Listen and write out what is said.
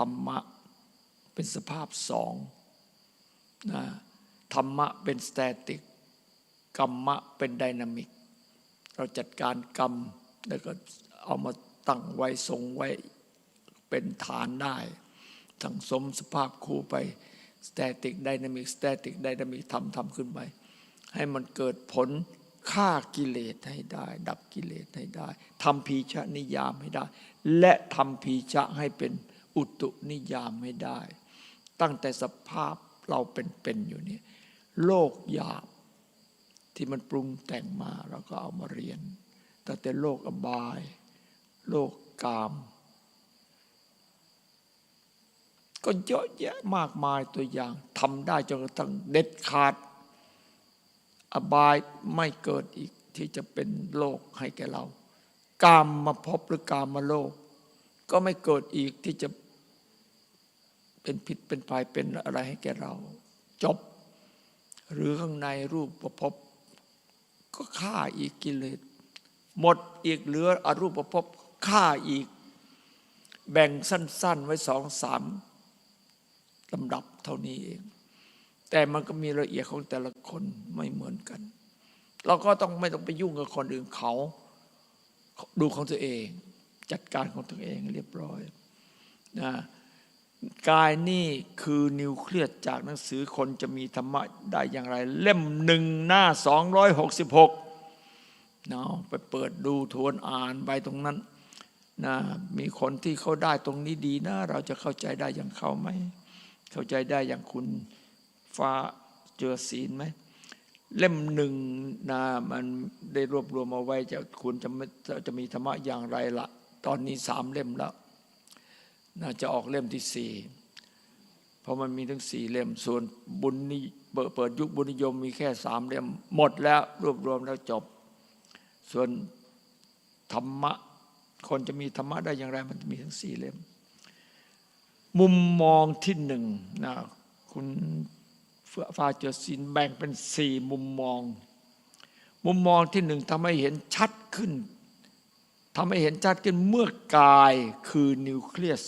ธรรมะเป็นสภาพสองนะธรรมะเป็นสแตติกกรรมะเป็นไดนามิก เราจัดการกรรมแล้วก็เอามาตั้งไว้ทรงไว้เป็นฐานได้ทั้งสมสภาพคู่ไปสแตติกไดนามิกสแตติกไดนามิกทำทำขึ้นไป ให้มันเกิดผลฆ่ากิเลสให้ได้ ดับกิเลสให้ได้ทำพีชะนิยามให้ได้ และทำพีชะให้เป็น อุตุนิยามให้ได้ ตั้งแต่สภาพเราเป็นๆอยู่เนี่ยโลกหยาบที่มันปรุงแต่งมาเราก็เอามาเรียนตั้งแต่โลกอบาย โลกกาม ก็เยอะแยะมากมายตัวอย่างทำได้จนกระทั่งเด็ดขาด อบายไม่เกิดอีกที่จะเป็นโลกให้แก่เรา กามมาพบหรือกามมาโลก ก็ไม่เกิดอีกที่จะเป็นผิดเป็นภัยเป็นอะไรให้แก่เรา จบ หรือข้างในรูปประพบก็ฆ่าอีกกิเลสหมดอีกเหลืออรูปประพบฆ่าอีก แบ่งสั้น ๆ ไว้สองสามลำดับเท่านี้เอง แต่มันก็มีละเอียดของแต่ละคนไม่เหมือนกัน เราก็ต้องไม่ต้องไปยุ่งกับคนอื่นเขา ดูของตัวเอง จัดการของตัวเองเรียบร้อยนะกายนี่คือนิวเคลียสจากหนังสือคนจะมีธรรมะได้อย่างไร เล่มหนึ่งหน้า 266เนาะไปเปิดดูทวนอ่านไปตรงนั้นนะมีคนที่เขาได้ตรงนี้ดีนะ เราจะเข้าใจได้อย่างเขาไหม เข้าใจได้อย่างคุณฟ้าเจอศีลไหม เล่มหนึ่งนะมันได้รวบรวมเอาไว้จะคุณจะจะมีธรรมะอย่างไรละ ตอนนี้สามเล่มแล้ว น่าจะออกเล่มที่สี่เพราะมันมีทั้งสี่เล่ม ส่วนบุญนิเปิดเปิดยุคบุญนิยมมีแค่สามเล่ม หมดแล้วรวบรวมแล้วจบ ส่วนธรรมะ คนจะมีธรรมะได้อย่างไร มันมีทั้งสี่เล่ม มุมมองที่หนึ่งนะคุณฟ,ฟาเจอซินแบ่งเป็นสี่มุมมอง มุมมองที่หนึ่งทำให้เห็นชัดขึ้น ทำให้เห็นชัดขึ้นเมื่อกายคือนิวเคลียส